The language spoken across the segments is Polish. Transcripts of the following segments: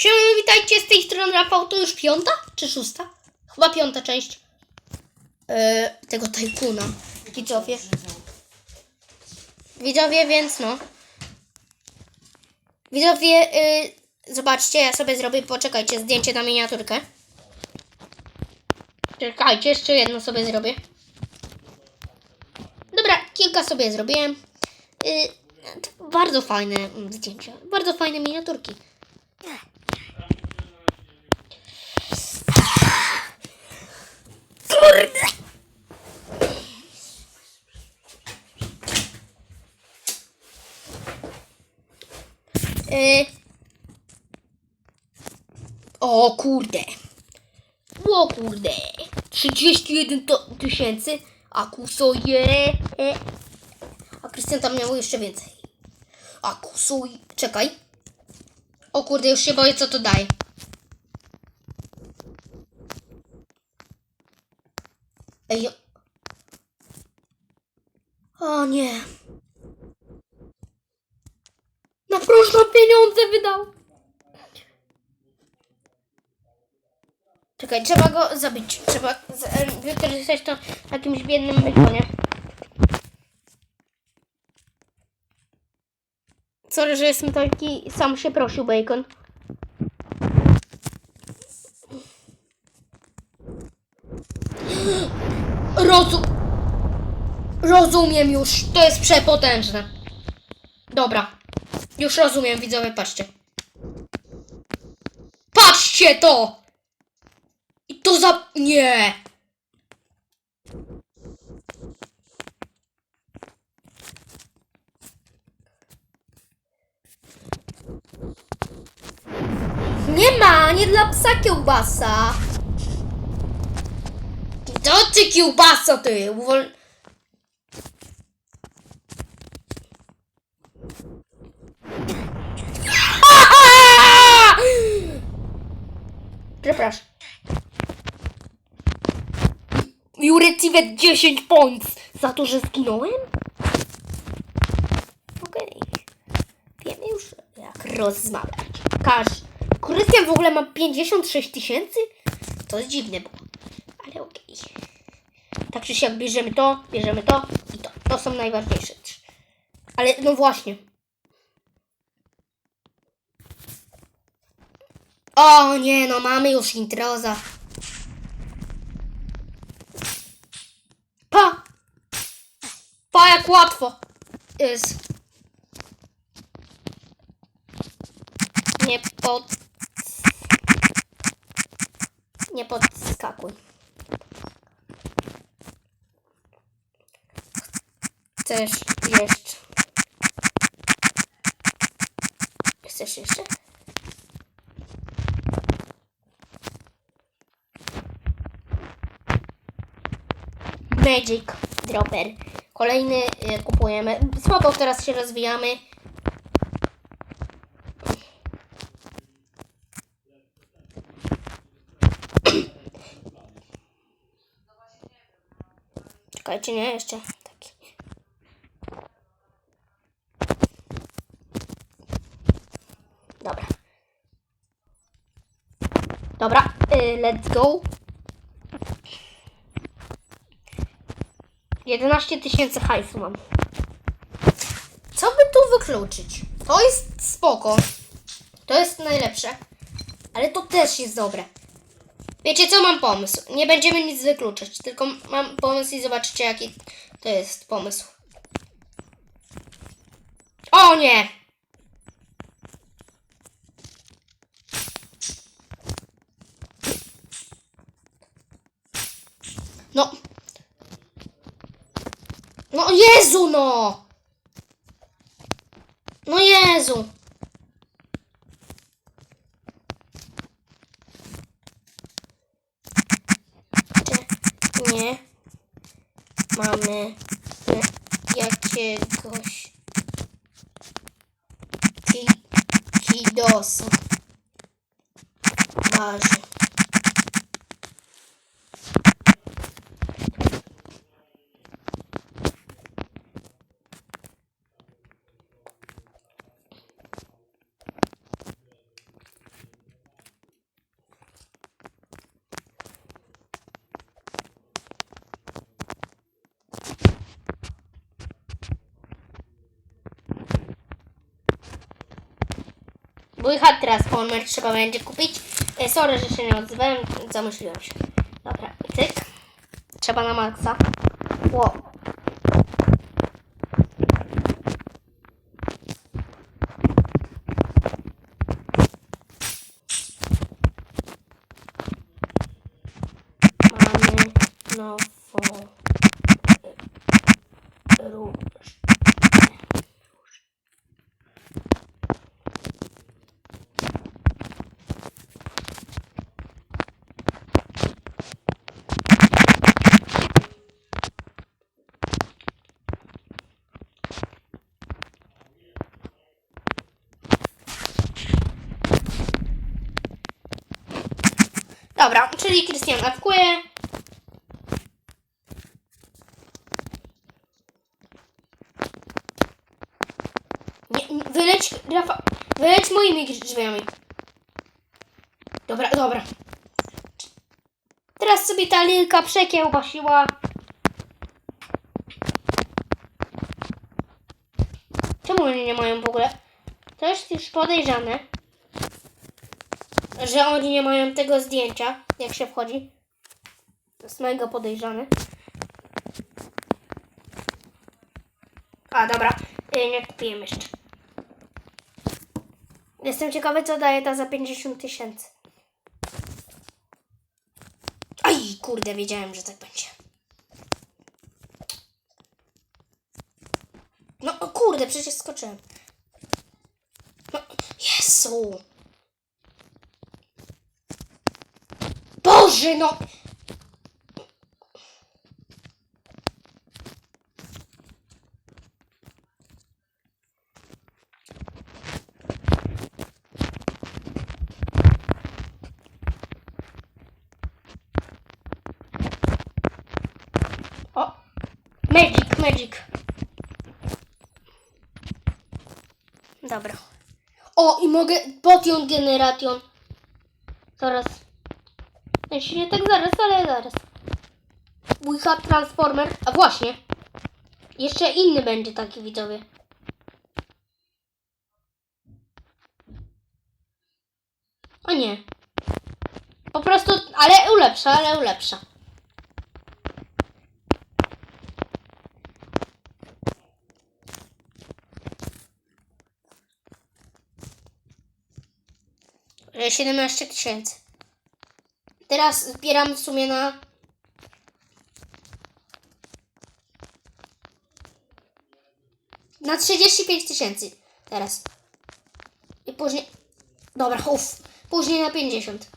Siemano, witajcie z tej strony Rafał, to już piąta czy szósta? Chyba piąta część e, tego tajkuna. Widzowie. Widzowie, więc no. Widzowie, y, zobaczcie, ja sobie zrobię, poczekajcie, zdjęcie na miniaturkę. Czekajcie, jeszcze jedno sobie zrobię. Dobra, kilka sobie zrobiłem. Y, to bardzo fajne zdjęcia, bardzo fajne miniaturki. Kurde! O kurde. O kurde. 31 to tysięcy. A kusoje. E. A Krystian tam miał jeszcze więcej. A kusuj. Czekaj. O kurde, już się boję co to daje. Ej. O nie. Na próżno pieniądze wydał. Czekaj, trzeba go zabić. Trzeba wykorzystać to na jakimś biednym mykonie. Sorry, że jestem taki... Sam się prosił, Bacon. Rozum... Rozumiem już. To jest przepotężne. Dobra. Już rozumiem, widzowie, patrzcie. Patrzcie to! I to za... Nie! Nie ma, nie dla psa kiełbasa. To ty kiełbasa, ty! Uwol... Przepraszam. You received 10 points za to, że zginąłem? Okej. Wiemy już, jak rozmawiać. Każ. Krystian w ogóle ma 56 tysięcy? To jest dziwne, bo... Ale okej. Tak czy siak bierzemy to, bierzemy to i to. To są najważniejsze. Ale no właśnie. O nie, no mamy już introza. Pa! Pa, jak łatwo jest. Nie pod... Nie podskakuj. Chcesz jeszcze? Chcesz jeszcze? Magic Dropper. Kolejny y, kupujemy. Spoko, teraz się rozwijamy. Czekajcie, nie, jeszcze taki. Dobra. Dobra, y, let's go. 11 tysięcy hajsu mam. Co by tu wykluczyć? To jest spoko. To jest najlepsze. Ale to też jest dobre. Wiecie co, mam pomysł. Nie będziemy nic wykluczać, tylko mam pomysł i zobaczycie jaki to jest pomysł. O nie! No. No Jezu no! No Jezu! Nie mamy jakiegoś ki kidosa? Waży. Mój hat transformer trzeba będzie kupić. E, sorry, że się nie odzywałem, zamyśliłem się. Dobra, cyk. Trzeba na maksa. Ło. Mamy nową e, róż. Dobra, czyli Krystian awkuje. Nie, wyleć, Rafa, wyleć moimi drzwiami. Dobra, dobra. Teraz sobie ta lilka przekiełbasiła. Czemu oni nie mają w ogóle? To jest już podejrzane że oni nie mają tego zdjęcia, jak się wchodzi. To jest mega podejrzane. A, dobra. Y, Nie kupiłem jeszcze. Jestem ciekawy, co daje ta za 50 tysięcy. Aj, kurde, wiedziałem, że tak będzie. No, o kurde, przecież skoczyłem. No, Jezu. Boże, no! Magic, magic. Dobra. O, i mogę potion generation. Zaraz. Jeśli nie tak zaraz, ale zaraz. Mój hat transformer. A właśnie. Jeszcze inny będzie taki widzowie. O nie. Po prostu, ale ulepsza, ale ulepsza. E, 17 tysięcy. Teraz zbieram w sumie na. Na 35 tysięcy. Teraz. I później. Dobra, uff. Później na 50.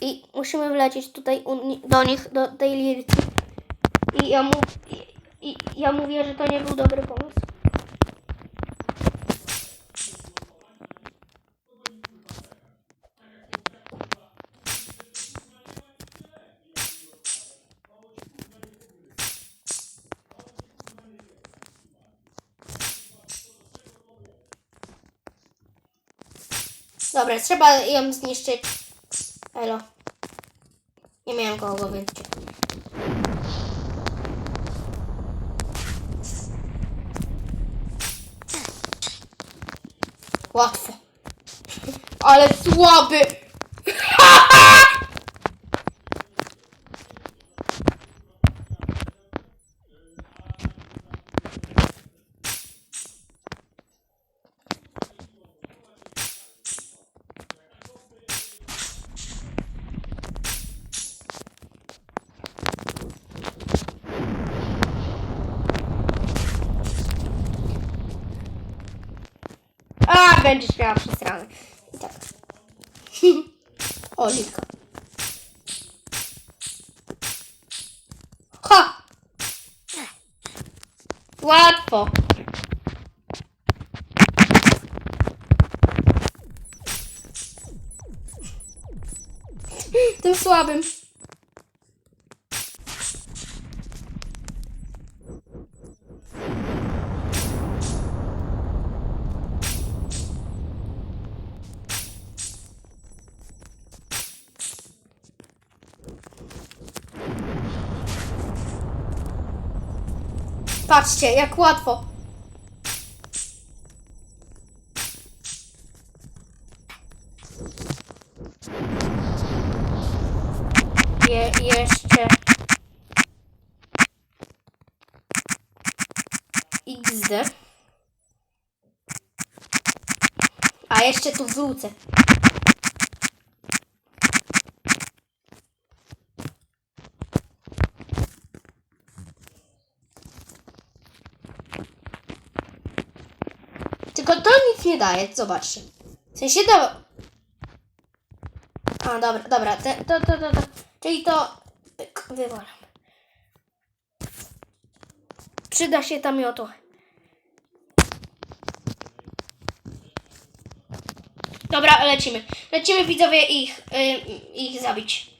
I musimy wlecieć tutaj do nich, do tej lirki. I ja, mu, i ja mówię, że to nie był dobry pomysł. Dobra, trzeba ją zniszczyć. Elo. Nie miałem kogo, więc... Łatwo. Ale słaby. Będziesz miała przesrane. I tak. o, Lilka. Ha! Łatwo. Tym słabym. Patrzcie, jak łatwo. Je, jeszcze. XD. A jeszcze tu wrócę. Tylko to nic nie daje, zobaczcie. W sensie da... A, dobra, dobra, te, to, to, to, to. Czyli to... Wywalam. Przyda się ta miotła. Dobra, lecimy. Lecimy widzowie ich, y, ich zabić.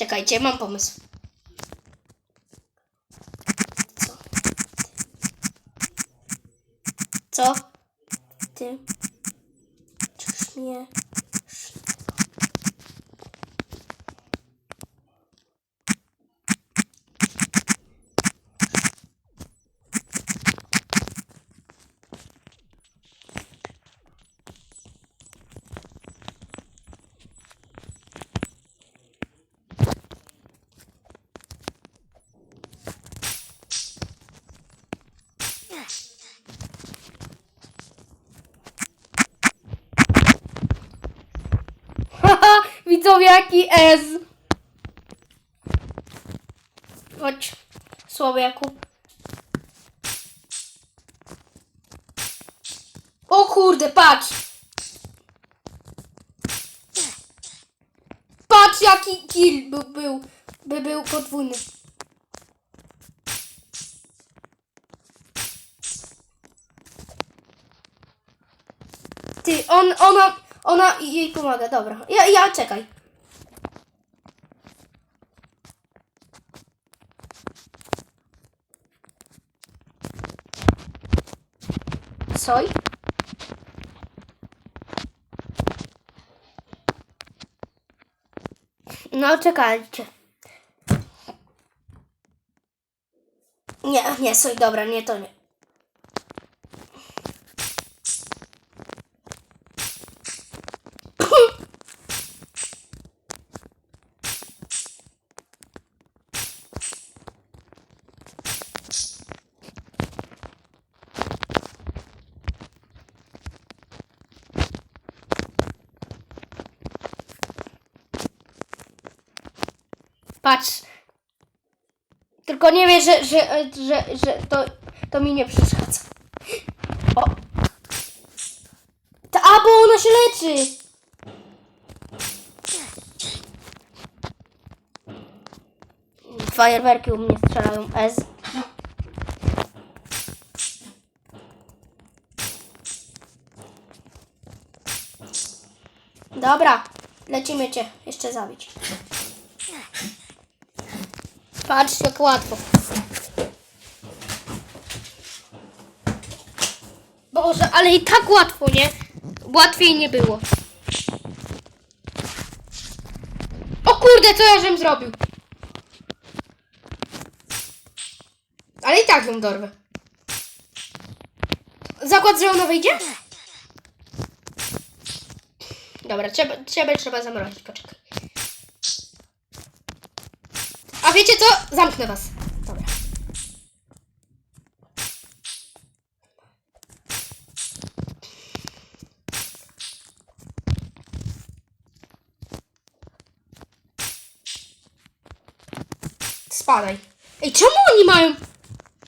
Czekajcie, mam pomysł. Co? Co? Ty? Czyż mnie... Haha, widzowie, jaki S. Chodź, słabiaku. O kurde, patrz. Patrz, jaki kill by był, by był podwójny. Ty, on, ona, ona jej pomaga, dobra. Ja, ja, czekaj. Soj? No, czekajcie. Nie, nie, soj, dobra, nie, to nie. Patrz. Tylko nie wiesz, że, że, że, że to, to mi nie przeszkadza. O. Ta, a, bo ona się leczy. Fajerwerki u mnie strzelają S. Dobra, lecimy cię jeszcze zabić. Patrz jak łatwo. Boże, ale i tak łatwo, nie? Łatwiej nie było. O kurde, co ja żem zrobił? Ale i tak ją dorwę. Zakład, że ona wyjdzie? Dobra, trzeba, trzeba, trzeba zamrozić, A wiecie co? Zamknę was. Dobra. Spadaj. Ej, czemu oni mają...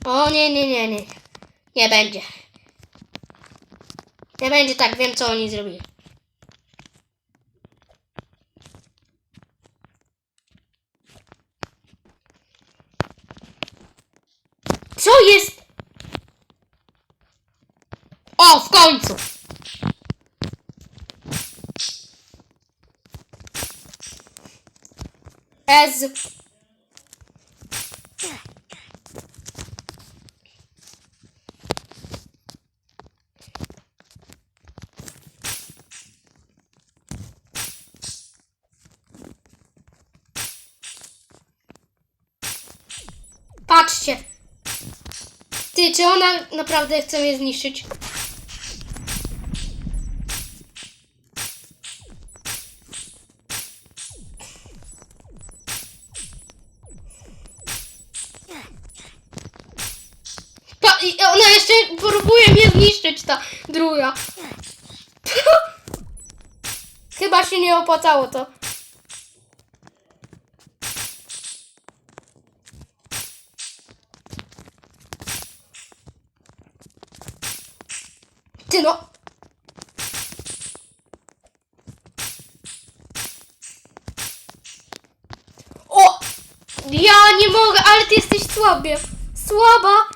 O nie, nie, nie, nie. Nie będzie. Nie będzie tak, wiem co oni zrobili. Co jest? O, w końcu! Ez. Patrzcie. Ty, czy ona naprawdę chce mnie zniszczyć? I ona jeszcze próbuje mnie zniszczyć, ta druga. Chyba się nie opłacało to. Ty no. O! Ja nie mogę, ale ty jesteś słabie. Słaba.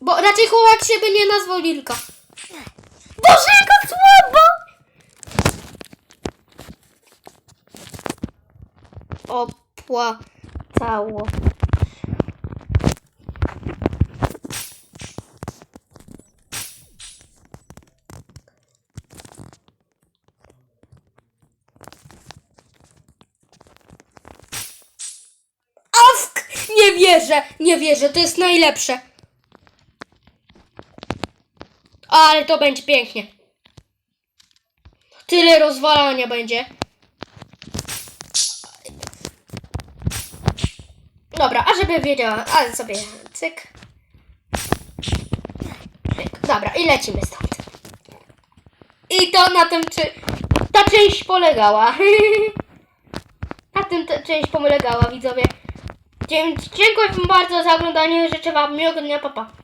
Bo raczej chłopak się by nie nazwał Lilka. Boże, jaka słaba! Opłacało. Nie wierzę, nie wierzę, to jest najlepsze. Ale to będzie pięknie. Tyle rozwalania będzie. Dobra, a żeby wiedziała, ale sobie cyk. Cyk. Dobra, i lecimy stąd. I to na tym, czy ta część polegała. na tym ta część polegała, widzowie. Dziękuję wam bardzo za oglądanie. Życzę wam miłego dnia, papa. Pa.